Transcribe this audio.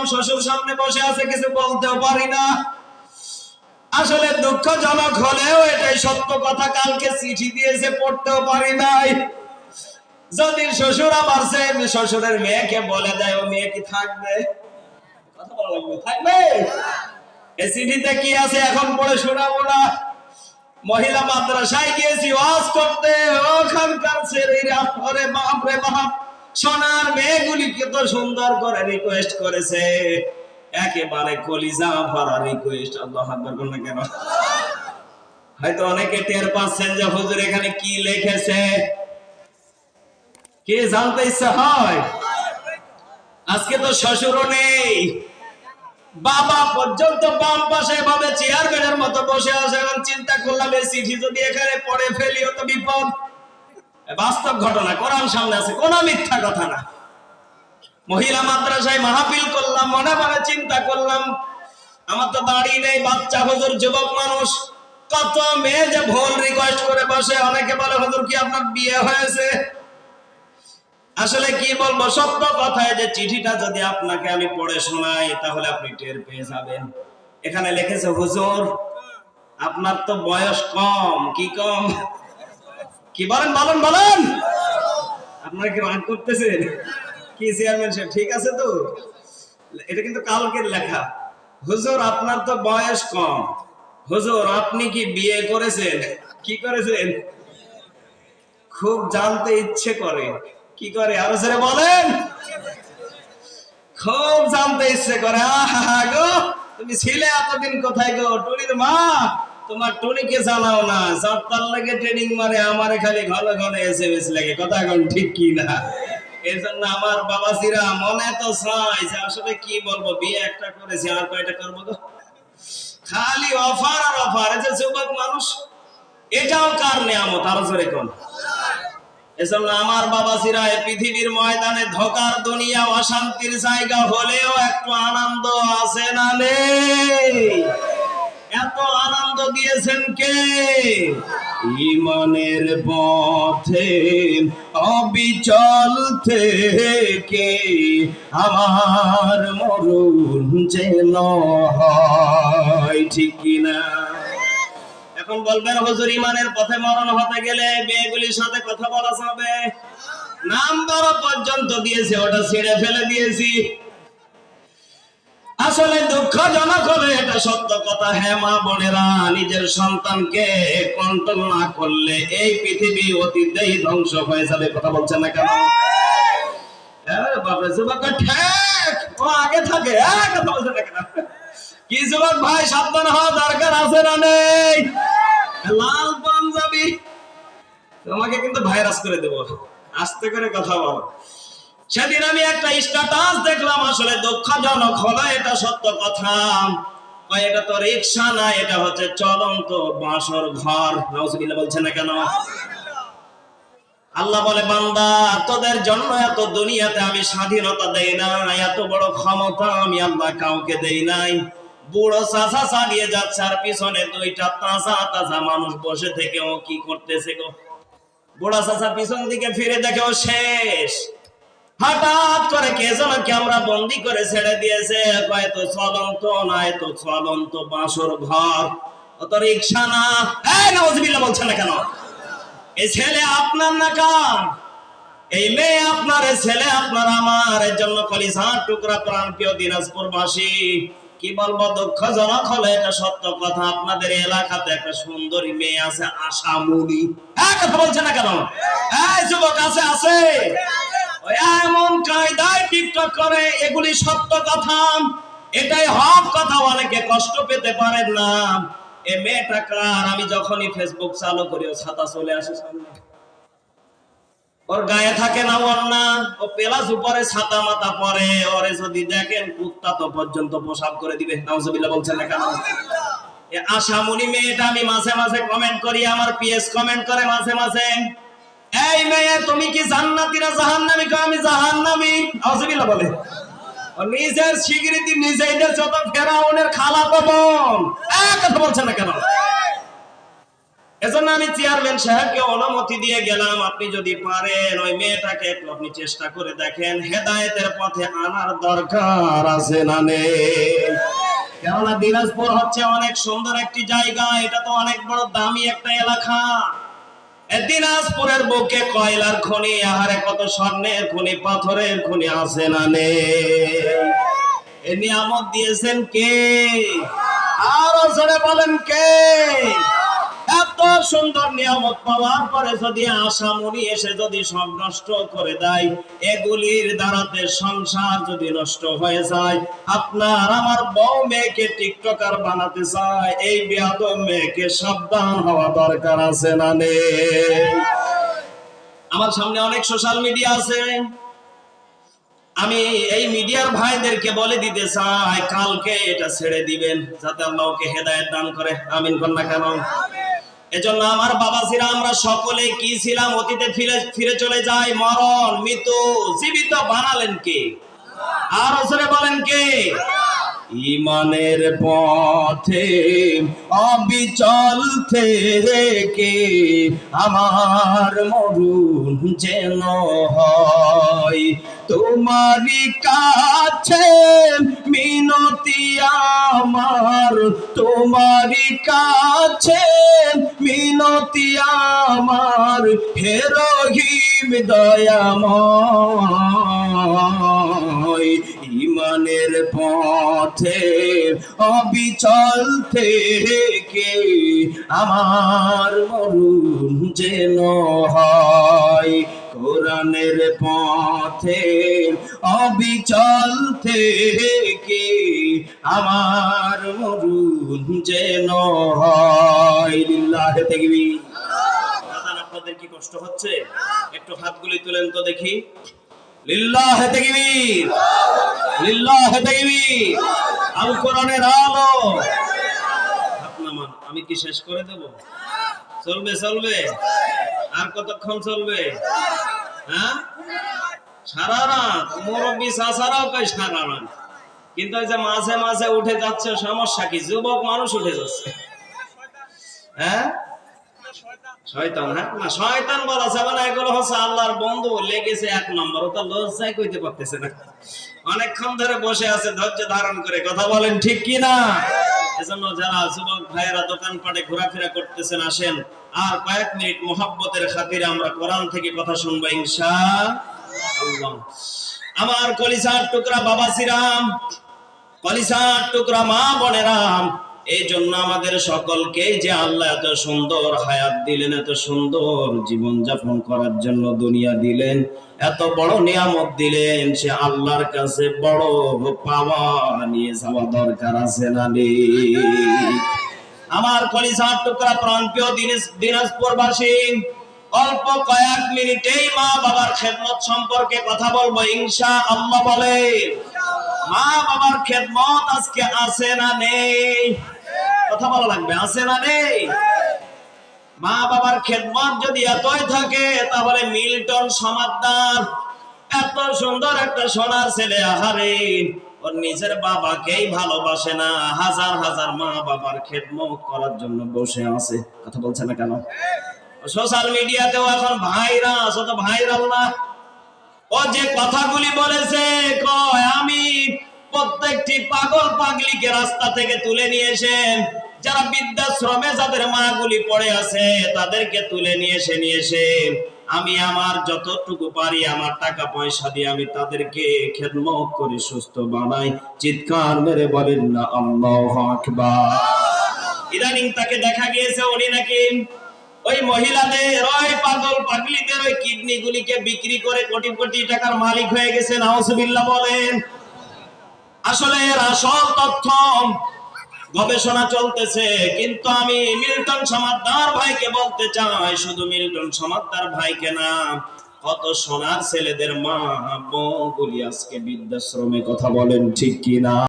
দেখলাম শ্বশুর সামনে বসে আছে, কিছু বলতেও পারি না। আসলে দুঃখজনক হলেও এটাই সত্য কথা, কালকে চিঠি দিয়েছে, পড়তেও পারি নাই। যদি শ্বশুর আমার সে শ্বশুরের মেয়েকে বলে দেয়, ও মেয়ে কি থাকবে? মহিলা মাদ্রাসায় গিয়েছি, ওয়াজ করতে, ওখানকার ছেলেরা, ওরে বাপ। সোনার মেয়েগুলি কত সুন্দর করে রিকোয়েস্ট করেছে। একেবারে কলিজা ভরা রিকোয়েস্ট আল্লাহ আকবার, বলুন না কেন? হয়তো অনেকে টের পাচ্ছেন যে হুজুর এখানে কি লিখেছে। কে জানতে ইচ্ছা হয়? আজকে তো শ্বশুরও নেই। বাবা পর্যন্ত বাম পাশে এভাবে চেয়ারম্যানের মতো বসে আছে এখন চিন্তা করলাম, এই চিঠি যদি এখানে পড়ে ফেলি তো বিপদ। বাস্তব ঘটনা, কোরআন সামনে আছে, কোন মিথ্যা কথা না। মহিলা মাদ্রাসায় মাহফিল করলাম, মনে মনে চিন্তা করলাম, আমার তো দাড়ি নেই, বাচ্চা, হুজুর, যুবক, মানুষ। কত মেয়ে যে ভুল রিকোয়েস্ট করে বসে, অনেকে বলে, হুজুর, কি আপনার বিয়ে হয়েছে? আসলে কি বলব, সত্য কথায় যে চিঠিটা যদি আপনাকে আমি পড়ে শোনাই, তাহলে আপনি টের পেয়ে যাবেন। এখানে লিখেছে, হুজুর, আপনার তো বয়স কম, কি কম? কি বলেন বলেন বলেন। আপনারা কি রাগ করতেছেন? কি চেয়ারম্যান সাহেব, ঠিক আছে তো? এটা কিন্তু কালকের লেখা। হুজুর, আপনার তো বয়স কম। হুজুর, আপনি কি বিয়ে করেছেন? কি করেছেন? খুব জানতে ইচ্ছে করে। কি করে, আরও জোরে বলেন। খুব জানতে ইচ্ছে করে। আহা গো, তুমি ছিলে এতদিন কোথায় গো? টুনির মা। তোমার টুনিকে জানাও না সপ্তাহ লাগে ট্রেনিং মারে, আমারে খালি ঘন ঘন এসএমএস লাগে, কথা কোন ঠিক কি না? আমার বাবাজিরা মনে তো যে আসলে কি বলব, বিয়ে একটা করেছি, আর কয়টা করব গো? খালি অফার আর অফার যুবক মানুষ, এটাও কার নেয়ামত, আরও জোরে কোন। এজন্য আমার বাবাজিরা এই পৃথিবীর ময়দানে ধোকার দুনিয়া, অশান্তির জায়গা হলেও একটু আনন্দ আছে না নেই? এত আনন্দ দিয়েছেন কে? ইমানের পথে, অবিচল থেকে আমার মরুন যেন হয়, ঠিক কিনা? এখন বলবেন, হুজুর, ইমানের পথে মরণ হতে গেলে মেয়েগুলির সাথে কথা বলা যাবে? নাম্বার পর্যন্ত দিয়েছে, ওটা ছেড়ে ফেলে দিয়েছি। আসলে দুঃখজনক হলে এটা সত্য কথা। হ্যাঁ মা বোনেরা নিজের সন্তানকে কন্ট্রোল না করলে এই পৃথিবী অতীতেই ধ্বংস হয়ে যাবে কথা বলছেন না কেন? হ্যাঁ, ঠেক! ও আগে থাকে হ্যাঁ, কথা বলছেন না কেন? কি যুবক ভাই সাবধান হওয়া দরকার আছে না নেই? লাল পাঞ্জাবি। তোমাকে কিন্তু ভাইরাস করে দেবো। আস্তে করে কথা বলো। সেদিন আমি একটা স্ট্যাটাস দেখলাম, আসলে দুঃখজনক হলো, এটা সত্য কথা। এটা তো রিক্সা না, এটা হচ্ছে চলন্ত বাসর ঘর। নাউজুবিল্লাহ বলছে না কেন? আল্লাহ বলে, বান্দা, তোদের জন্য এত দুনিয়াতে আমি স্বাধীনতা দেই না, এত বড় ক্ষমতা আমি আল্লাহ কাউকে দেই নাই। বুড়ো চাষা চালিয়ে যাচ্ছে, আর পিছনে দুইটা তাজা তাজা মানুষ বসে থেকে ও কি করতেছে গো? বুড়া চাষা পিছন দিকে ফিরে দেখে ও শেষ। হঠাৎ করে কে যেন ক্যামেরা বন্দি করে ছেড়ে দিয়েছে? কয়, তো চলন্ত তো চলন্ত বাসর ঘর। অত রিক্সা না। এই নজবিল্লা বলছে না কেন? এই ছেলে আপনার না কার? এই মেয়ে আপনার ছেলে আপনার আমার। এর জন্য কলিজার টুকরা প্রাণ প্রিয় দিনাজপুরবাসী, কি বলব, দুঃখজনক হলো, এটা সত্য কথা। আপনাদের এলাকাতে একটা সুন্দরী মেয়ে আছে আশামুনি হ্যাঁ কথা বলছে না কেন? এই, যুবক আছে আছে। এমন কায়দায় টিকটক করে, এগুলি সত্য কথা। এটাই হক কথা অনেকে কষ্ট পেতে পারেন না। এ মেয়েটা কার? আমি যখনই ফেসবুক চালু করি, ও ছাতা চলে আসে সামনে। ওর গায়ে থাকে না ও পেলাস উপরে ছাতা পরে। ওরে যদি দেখেন, কুত্তা তো পর্যন্ত করে দিবে। না কেন? মেয়েটা, আমি মাঝে মাঝে কমেন্ট করি, আমার পিএস কমেন্ট করে মাঝে মাঝে। এই মেয়ে, তুমি কি জান্নাতি না জাহান্নামী? কও আমি জাহান্নামী। নাউজুবিল্লাহ বলে। নিজের স্বীকৃতি নিজেই দিয়েছে তো ফেরাউনের খালা বোন কথা বলছে না কেন? এজন্য আমি চেয়ারম্যান সাহেবকে অনুমতি দিয়ে গেলাম, আপনি যদি পারেন, ওই মেয়েটাকে একটু আপনি চেষ্টা করে দেখেন, হেদায়েতের পথে আনার দরকার আছে না নেই? কেননা দিনাজপুর হচ্ছে অনেক সুন্দর একটি জায়গা, এটা তো অনেক বড় দামি একটা এলাকা। দিনাজপুরের বুকে কয়লার খনি, আহারে কত স্বর্ণের খনি, পাথরের খনি আছে না নেই? এ নিয়ামত দিয়েছেন কে? আরও জোরে বলেন কে? সুন্দর নিয়ামত পাওয়ার পরে যদি আশামনি এসে যদি সব নষ্ট করে দেয়, এগুলির দ্বারাতে সংসার যদি নষ্ট হয়ে যায়, আপনার আমার বউ মেয়েকে টিকটকার বানাতে চায়, এই বিয়াদ মেয়েকে সাবধান হওয়া দরকার আছে না নেই আমার সামনে অনেক সোশ্যাল মিডিয়া আছে। আমি এই মিডিয়ার ভাইদেরকে বলে দিতে চাই, কালকে এটা ছেড়ে দিবেন, যাতে আল্লাহ ওকে হেদায়েত দান করে। আমিন কন্যা কেন? এজন্য আমার বাবাজিরা, আমরা সকলে কি ছিলাম? অতীতে ফিরে ফিরে চলে যাই। মরণ, মৃত্যু, জীবিত বানালেন কে? আর ওসরে বলেন কে? ইমানের পথে অবিচল থেকে আমার মরুন যেন হয়? তোমারই কাছে মিনতি আমার, তোমারই কাছে হে রহিম ইমানের পথে অবিচল থেকে আমার মরুন যেন হয়। কোরআনের পথে অবিচল থেকে আমার মরুন যেন হয়। লিল্লাহে দাদা আপনাদের কি কষ্ট হচ্ছে? একটু হাতগুলি তুলেন তো দেখি। আমি কি শেষ করে দেব? চলবে চলবে। আর কতক্ষণ চলবে? হ্যাঁ? সারা রাত। মুরব্বী চাচারাও কয় সারা রাত। কিন্তু ওই যে মাঝে মাঝে উঠে যাচ্ছে সমস্যা কি? যুবক মানুষ উঠে যাচ্ছে। হ্যাঁ? হ্যাঁ? অনেকক্ষণ ধরে বসে আছে, ধৈর্য ধারণ করে কথা বলেন ঠিক কি না? এজন্য যারা যুবক ভাইয়েরা দোকানপাটে ঘোরাফেরা করতেছেন, আসেন। আর কয়েক মিনিট মোহাব্বতের খাতিরে আমরা কোরআন থেকে কথা শুনব আল্লাহ আমার কলিসার টুকরা বাবা শ্রীরাম কলিসার টুকরা মা বোনেরাম এই জন্য আমাদের সকলকে যে আল্লাহ এত সুন্দর হায়াত দিলেন, এত সুন্দর জীবন যাপন করার জন্য দুনিয়া দিলেন, এত বড় নিয়ামত দিলেন, সে আল্লাহর কাছে বড় পাওয়া নিয়ে যাওয়া দরকার আছে না আমার কলিসার টুকরা প্রাণপ্রিয় দিনাজ- দিনাজপুরবাসী, অল্প কয়েক মিনিটেই মা বাবার খেদমত সম্পর্কে কথা বলব ইনশা আল্লাহ বলে। মা বাবার খেদমত আজকে আছে না নেই? কথা বলা লাগবে, আছে না নেই? মা বাবার খেদমত যদি এতই থাকে, তাহলে মিল্টন সমাদদার এত সুন্দর একটা সোনার ছেলে, আহারে। ওর নিজের বাবাকেই ভালোবাসে না, হাজার হাজার মা বাবার খেদমত করার জন্য বসে আছে। কথা বলছে না কেন? সোশ্যাল মিডিয়াতেও এখন ভাইরাস ও তো ভাইরাল না। ও যে কথাগুলি বলেছে, কয়, আমি প্রত্যেকটি পাগল পাগলিকে রাস্তা থেকে তুলে নিয়ে এসে যারা বৃদ্ধাশ্রমে যাদের মাগুলি পড়ে আছে, তাদেরকে তুলে নিয়ে এসে নিয়ে এসে, আমি আমার যতটুকু পারি, আমার টাকা পয়সা দিয়ে আমি তাদেরকে খেদমত করে সুস্থ বানাই। চিৎকার মেরে বলেন, না, আল্লাহ আকবার। ইদানিং তাকে দেখা গিয়েছে, উনি নাকি ওই মহিলাদের, ওই পাগল পাগলিদের ওই কিডনি গুলিকে বিক্রি করে কোটি কোটি টাকার মালিক হয়ে গেছে নাউজুবিল্লাহ বলেন। আসলে এর আসল তথ্য গবেষণা চলতেছে, কিন্তু আমি মিল্টন সমাদ্দার ভাইকে বলতে চাই, শুধু মিল্টন সমাদ্দার ভাইকে না, কত সোনার ছেলেদের মা বউগুলি আজকে বৃদ্ধাশ্রমে কথা বলেন ঠিক কি না